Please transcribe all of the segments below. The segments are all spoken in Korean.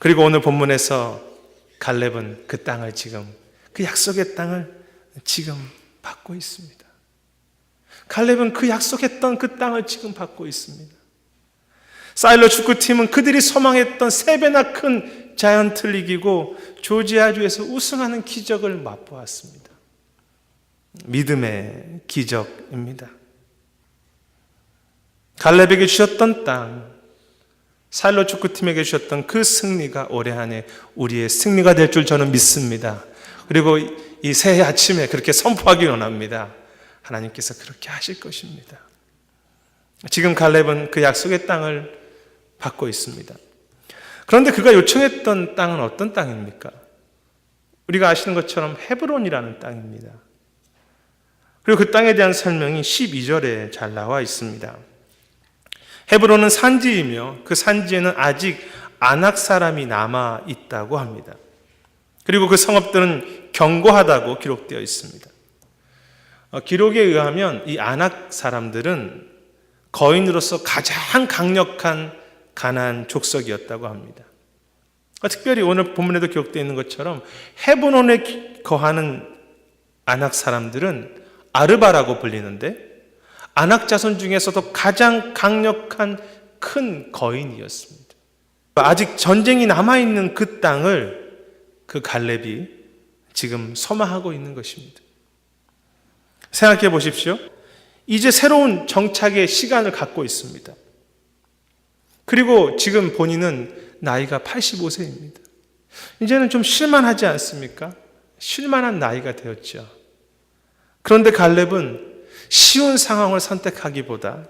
그리고 오늘 본문에서 갈렙은 그 땅을 지금 그 약속의 땅을 지금 받고 있습니다. 갈렙은 그 약속했던 그 땅을 지금 받고 있습니다. 사일러 축구팀은 그들이 소망했던 세 배나 큰 자이언트를 이기고 조지아주에서 우승하는 기적을 맛보았습니다. 믿음의 기적입니다. 갈렙에게 주셨던 땅, 사일러 축구팀에게 주셨던 그 승리가 올해 안에 우리의 승리가 될 줄 저는 믿습니다. 그리고 이 새해 아침에 그렇게 선포하기 원합니다. 하나님께서 그렇게 하실 것입니다. 지금 갈렙은 그 약속의 땅을 받고 있습니다. 그런데 그가 요청했던 땅은 어떤 땅입니까? 우리가 아시는 것처럼 헤브론이라는 땅입니다. 그리고 그 땅에 대한 설명이 12절에 잘 나와 있습니다. 헤브론은 산지이며 그 산지에는 아직 아낙 사람이 남아 있다고 합니다. 그리고 그 성읍들은 견고하다고 기록되어 있습니다. 어, 기록에 의하면 이 아낙 사람들은 거인으로서 가장 강력한 가난 족속이었다고 합니다. 어, 특별히 오늘 본문에도 기록되어 있는 것처럼 헤브론에 거하는 아낙 사람들은 아르바라고 불리는데 아낙 자손 중에서도 가장 강력한 큰 거인이었습니다. 아직 전쟁이 남아있는 그 땅을 그 갈렙이 지금 소망하고 있는 것입니다. 생각해 보십시오. 이제 새로운 정착의 시간을 갖고 있습니다. 그리고 지금 본인은 나이가 85세입니다. 이제는 좀 실만하지 않습니까? 실만한 나이가 되었죠. 그런데 갈렙은 쉬운 상황을 선택하기보다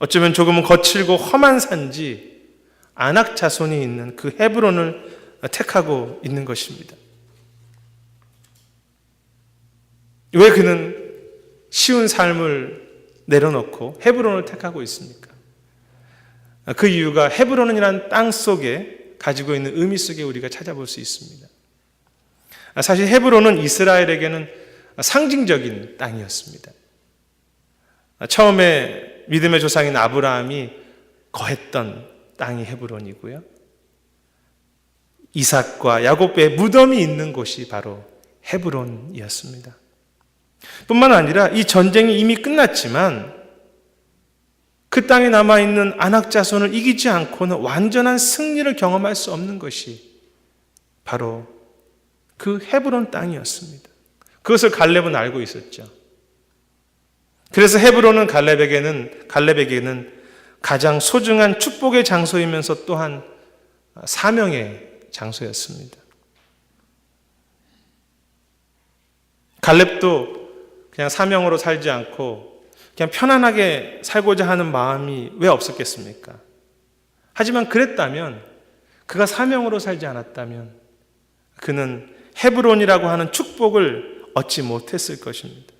어쩌면 조금은 거칠고 험한 산지 안악 자손이 있는 그 헤브론을 택하고 있는 것입니다. 왜 그는 쉬운 삶을 내려놓고 헤브론을 택하고 있습니까? 그 이유가 헤브론이라는 땅 속에 가지고 있는 의미 속에 우리가 찾아볼 수 있습니다. 사실 헤브론은 이스라엘에게는 상징적인 땅이었습니다. 처음에 믿음의 조상인 아브라함이 거했던 땅이 헤브론이고요. 이삭과 야곱의 무덤이 있는 곳이 바로 헤브론이었습니다. 뿐만 아니라 이 전쟁이 이미 끝났지만 그 땅에 남아있는 안악 자손을 이기지 않고는 완전한 승리를 경험할 수 없는 것이 바로 그 헤브론 땅이었습니다. 그것을 갈렙은 알고 있었죠. 그래서 헤브론은 갈렙에게는 갈렙에게는 가장 소중한 축복의 장소이면서 또한 사명의 장소였습니다. 갈렙도 그냥 사명으로 살지 않고 그냥 편안하게 살고자 하는 마음이 왜 없었겠습니까? 하지만 그랬다면 그가 사명으로 살지 않았다면 그는 헤브론이라고 하는 축복을 얻지 못했을 것입니다.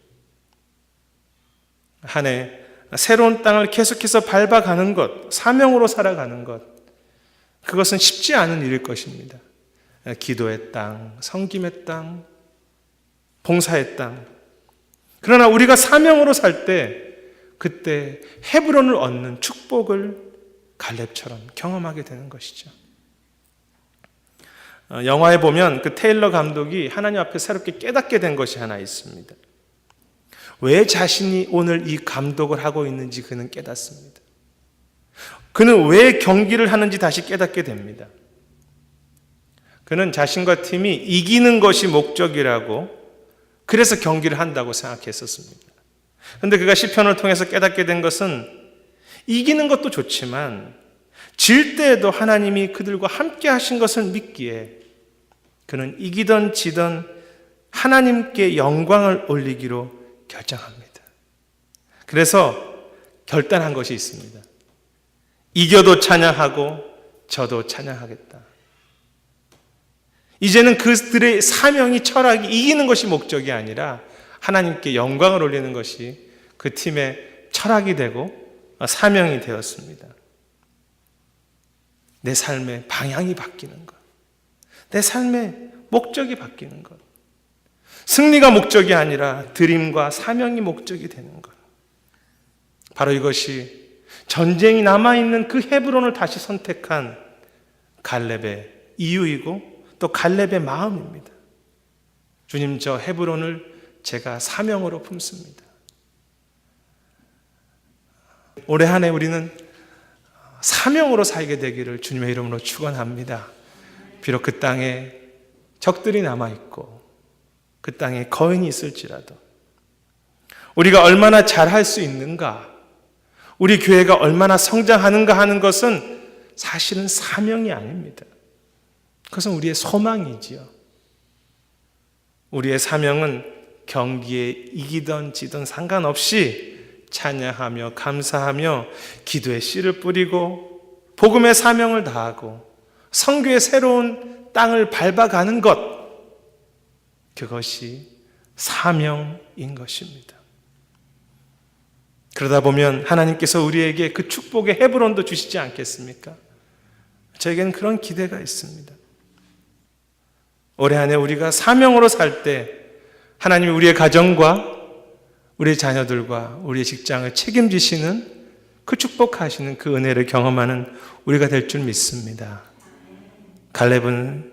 한 해 새로운 땅을 계속해서 밟아가는 것, 사명으로 살아가는 것, 그것은 쉽지 않은 일일 것입니다. 기도의 땅, 성김의 땅, 봉사의 땅. 그러나 우리가 사명으로 살 때, 그때 헤브론을 얻는 축복을 갈렙처럼 경험하게 되는 것이죠. 어, 영화에 보면 그 테일러 감독이 하나님 앞에 새롭게 깨닫게 된 것이 하나 있습니다. 왜 자신이 오늘 이 감독을 하고 있는지 그는 깨닫습니다. 그는 왜 경기를 하는지 다시 깨닫게 됩니다. 그는 자신과 팀이 이기는 것이 목적이라고 그래서 경기를 한다고 생각했었습니다. 그런데 그가 시편을 통해서 깨닫게 된 것은 이기는 것도 좋지만 질 때에도 하나님이 그들과 함께 하신 것을 믿기에 그는 이기던 지던 하나님께 영광을 올리기로 결정합니다. 그래서 결단한 것이 있습니다. 이겨도 찬양하고 저도 찬양하겠다. 이제는 그들의 사명이 철학이 이기는 것이 목적이 아니라 하나님께 영광을 올리는 것이 그 팀의 철학이 되고 사명이 되었습니다. 내 삶의 방향이 바뀌는 것. 내 삶의 목적이 바뀌는 것. 승리가 목적이 아니라 드림과 사명이 목적이 되는 것. 바로 이것이 전쟁이 남아있는 그 헤브론을 다시 선택한 갈렙의 이유이고 또 갈렙의 마음입니다. 주님 저 헤브론을 제가 사명으로 품습니다. 올해 한 해 우리는 사명으로 살게 되기를 주님의 이름으로 축원합니다. 비록 그 땅에 적들이 남아 있고 그 땅에 거인이 있을지라도 우리가 얼마나 잘할 수 있는가, 우리 교회가 얼마나 성장하는가 하는 것은 사실은 사명이 아닙니다. 그것은 우리의 소망이지요. 우리의 사명은 경기에 이기던 지던 상관없이 찬양하며 감사하며 기도의 씨를 뿌리고 복음의 사명을 다하고 성교의 새로운 땅을 밟아가는 것 그것이 사명인 것입니다. 그러다 보면 하나님께서 우리에게 그 축복의 헤브론도 주시지 않겠습니까? 저에게는 그런 기대가 있습니다. 올해 안에 우리가 사명으로 살 때 하나님이 우리의 가정과 우리 자녀들과 우리의 직장을 책임지시는 그 축복하시는 그 은혜를 경험하는 우리가 될 줄 믿습니다. 갈렙은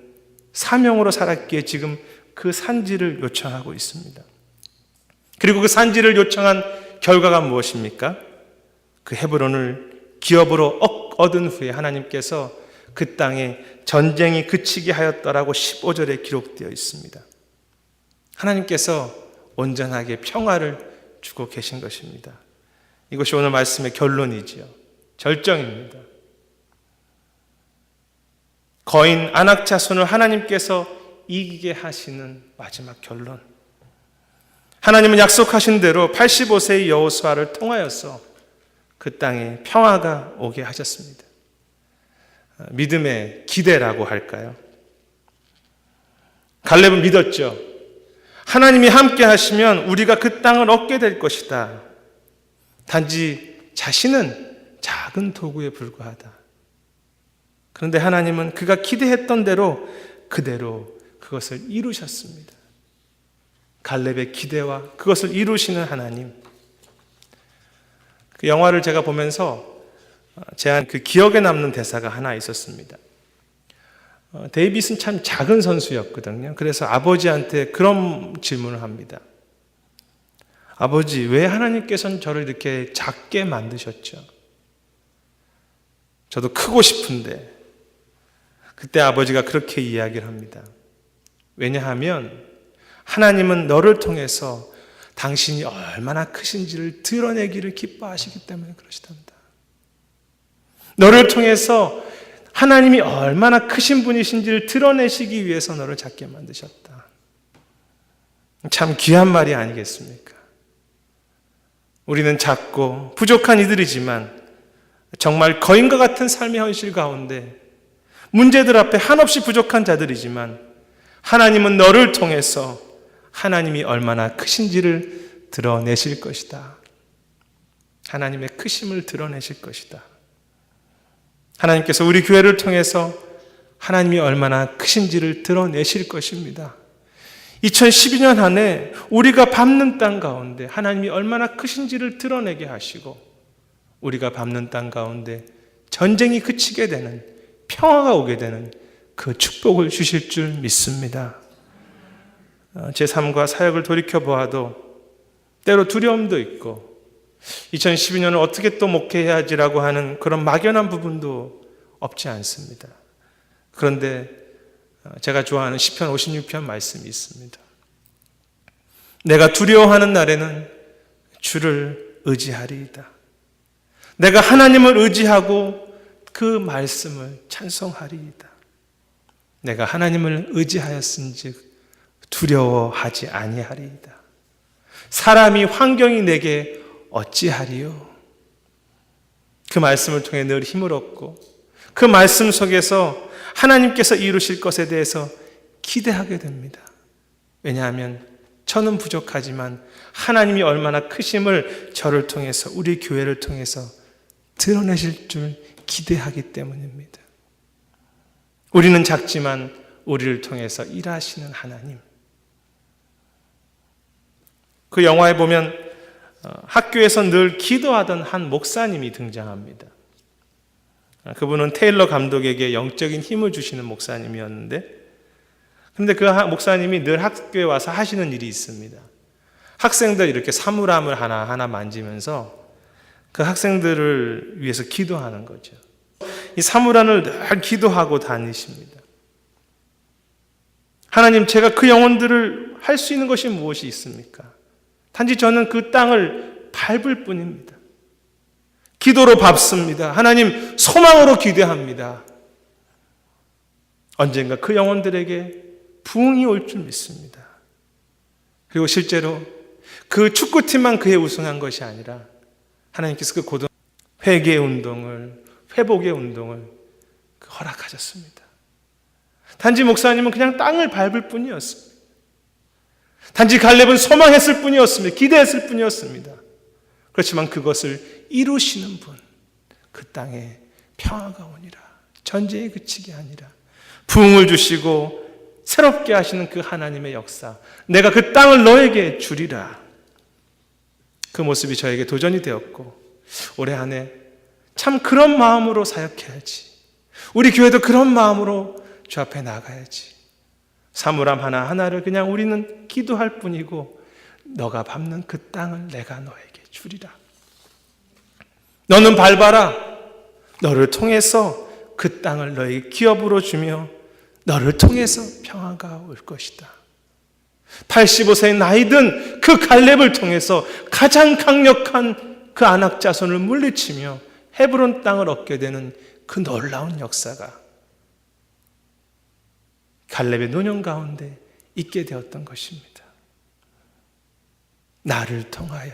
사명으로 살았기에 지금 그 산지를 요청하고 있습니다. 그리고 그 산지를 요청한 결과가 무엇입니까? 그 헤브론을 기업으로 얻은 후에 하나님께서 그 땅에 전쟁이 그치게 하였더라고 15절에 기록되어 있습니다. 하나님께서 온전하게 평화를 주고 계신 것입니다. 이것이 오늘 말씀의 결론이지요. 절정입니다. 거인 안악 자손을 하나님께서 이기게 하시는 마지막 결론. 하나님은 약속하신 대로 85세의 여호수아를 통하여서 그 땅에 평화가 오게 하셨습니다. 믿음의 기대라고 할까요? 갈렙은 믿었죠. 하나님이 함께 하시면 우리가 그 땅을 얻게 될 것이다. 단지 자신은 작은 도구에 불과하다. 그런데 하나님은 그가 기대했던 대로 그대로 그것을 이루셨습니다. 갈렙의 기대와 그것을 이루시는 하나님. 그 영화를 제가 보면서 제한 그 기억에 남는 대사가 하나 있었습니다. 어, 데이빗은 참 작은 선수였거든요. 그래서 아버지한테 그런 질문을 합니다. 아버지, 왜 하나님께서는 저를 이렇게 작게 만드셨죠? 저도 크고 싶은데, 그때 아버지가 그렇게 이야기를 합니다. 왜냐하면 하나님은 너를 통해서 당신이 얼마나 크신지를 드러내기를 기뻐하시기 때문에 그러시답니다. 너를 통해서 하나님이 얼마나 크신 분이신지를 드러내시기 위해서 너를 작게 만드셨다. 참 귀한 말이 아니겠습니까? 우리는 작고 부족한 이들이지만 정말 거인과 같은 삶의 현실 가운데 문제들 앞에 한없이 부족한 자들이지만 하나님은 너를 통해서 하나님이 얼마나 크신지를 드러내실 것이다. 하나님의 크심을 드러내실 것이다. 하나님께서 우리 교회를 통해서 하나님이 얼마나 크신지를 드러내실 것입니다. 2012년 한 해 우리가 밟는 땅 가운데 하나님이 얼마나 크신지를 드러내게 하시고 우리가 밟는 땅 가운데 전쟁이 그치게 되는 평화가 오게 되는 그 축복을 주실 줄 믿습니다. 어, 제 삶과 사역을 돌이켜 보아도 때로 두려움도 있고 2012년을 어떻게 또 목회해야지라고 하는 그런 막연한 부분도 없지 않습니다. 그런데 어, 제가 좋아하는 시편 56편 말씀이 있습니다. 내가 두려워하는 날에는 주를 의지하리이다. 내가 하나님을 의지하고 그 말씀을 찬송하리이다. 내가 하나님을 의지하였은즉 두려워하지 아니하리이다. 사람이 환경이 내게 어찌하리요? 그 말씀을 통해 늘 힘을 얻고 그 말씀 속에서 하나님께서 이루실 것에 대해서 기대하게 됩니다. 왜냐하면 저는 부족하지만 하나님이 얼마나 크심을 저를 통해서 우리 교회를 통해서 드러내실 줄 기대하기 때문입니다. 우리는 작지만 우리를 통해서 일하시는 하나님. 그 영화에 보면 어, 학교에서 늘 기도하던 한 목사님이 등장합니다. 그분은 테일러 감독에게 영적인 힘을 주시는 목사님이었는데, 그런데 그 하- 목사님이 늘 학교에 와서 하시는 일이 있습니다. 학생들 이렇게 사물함을 하나하나 만지면서 그 학생들을 위해서 기도하는 거죠. 이 사물함을 늘 기도하고 다니십니다. 하나님, 제가 그 영혼들을 할 수 있는 것이 무엇이 있습니까? 단지 저는 그 땅을 밟을 뿐입니다. 기도로 밟습니다. 하나님, 소망으로 기대합니다. 언젠가 그 영혼들에게 부흥이 올 줄 믿습니다. 그리고 실제로 그 축구팀만 그에 우승한 것이 아니라 하나님께서 그 고등 회개의 운동을 회복의 운동을 그 허락하셨습니다. 단지 목사님은 그냥 땅을 밟을 뿐이었습니다. 단지 갈렙은 소망했을 뿐이었습니다. 기대했을 뿐이었습니다. 그렇지만 그것을 이루시는 분, 그 땅에 평화가 오니라. 전쟁이 그치게 아니라 부흥을 주시고 새롭게 하시는 그 하나님의 역사. 내가 그 땅을 너에게 주리라. 그 모습이 저에게 도전이 되었고 올해 한 해 참 그런 마음으로 사역해야지. 우리 교회도 그런 마음으로 주 앞에 나가야지. 사물함 하나하나를 그냥 우리는 기도할 뿐이고 너가 밟는 그 땅을 내가 너에게 주리라. 너는 밟아라. 너를 통해서 그 땅을 너에게 기업으로 주며 너를 통해서 평화가 올 것이다. 85세의 나이든 그 갈렙을 통해서 가장 강력한 그 안악 자손을 물리치며 헤브론 땅을 얻게 되는 그 놀라운 역사가 갈렙의 노년 가운데 있게 되었던 것입니다. 나를 통하여,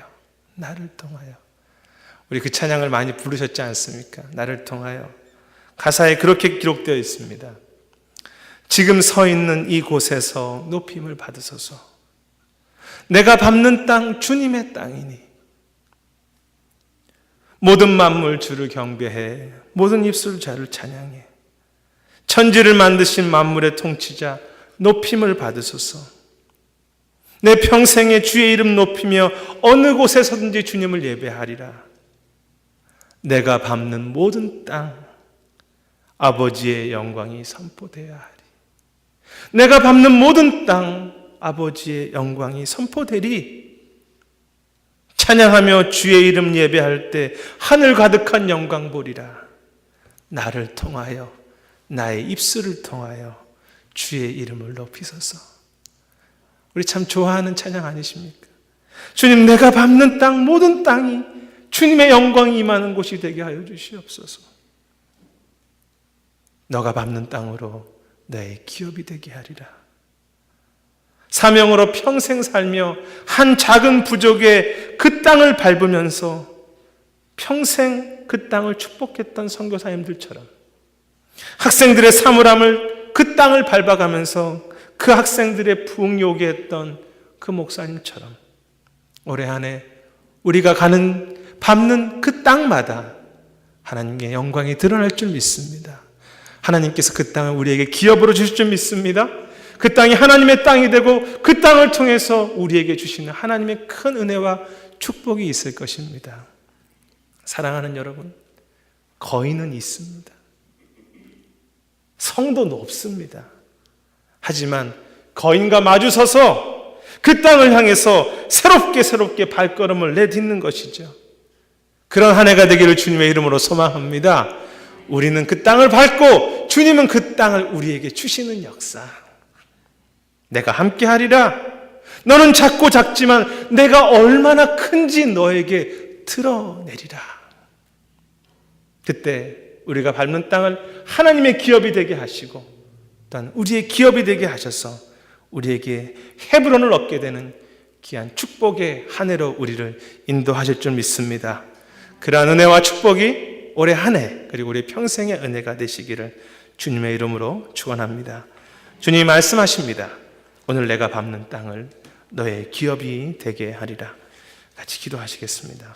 나를 통하여. 우리 그 찬양을 많이 부르셨지 않습니까? 나를 통하여. 가사에 그렇게 기록되어 있습니다. 지금 서 있는 이곳에서 높임을 받으소서. 내가 밟는 땅 주님의 땅이니. 모든 만물 주를 경배해. 모든 입술 자를 찬양해. 천지를 만드신 만물의 통치자 높임을 받으소서. 내 평생에 주의 이름 높이며 어느 곳에서든지 주님을 예배하리라. 내가 밟는 모든 땅 아버지의 영광이 선포되어야. 내가 밟는 모든 땅 아버지의 영광이 선포되리. 찬양하며 주의 이름 예배할 때 하늘 가득한 영광 보리라. 나를 통하여 나의 입술을 통하여 주의 이름을 높이소서. 우리 참 좋아하는 찬양 아니십니까? 주님, 내가 밟는 땅, 모든 땅이 주님의 영광이 임하는 곳이 되게 하여 주시옵소서. 너가 밟는 땅으로 내 기업이 되게 하리라. 사명으로 평생 살며 한 작은 부족의 그 땅을 밟으면서 평생 그 땅을 축복했던 선교사님들처럼 학생들의 사물함을 그 땅을 밟아가면서 그 학생들의 부흥이 오게 했던 그 목사님처럼 올해 한해 우리가 가는 밟는 그 땅마다 하나님의 영광이 드러날 줄 믿습니다. 하나님께서 그 땅을 우리에게 기업으로 주실 줄 믿습니다. 그 땅이 하나님의 땅이 되고 그 땅을 통해서 우리에게 주시는 하나님의 큰 은혜와 축복이 있을 것입니다. 사랑하는 여러분, 거인은 있습니다. 성도 높습니다. 하지만 거인과 마주서서 그 땅을 향해서 새롭게 새롭게 발걸음을 내딛는 것이죠. 그런 한 해가 되기를 주님의 이름으로 소망합니다. 우리는 그 땅을 밟고 주님은 그 땅을 우리에게 주시는 역사. 내가 함께 하리라. 너는 작고 작지만 내가 얼마나 큰지 너에게 드러내리라. 그때 우리가 밟는 땅을 하나님의 기업이 되게 하시고 또한 우리의 기업이 되게 하셔서 우리에게 헤브론을 얻게 되는 귀한 축복의 한 해로 우리를 인도하실 줄 믿습니다. 그러한 은혜와 축복이 올해 한 해 그리고 우리 평생의 은혜가 되시기를 주님의 이름으로 축원합니다. 주님이 말씀하십니다. 오늘 내가 밟는 땅을 너의 기업이 되게 하리라. 같이 기도하시겠습니다.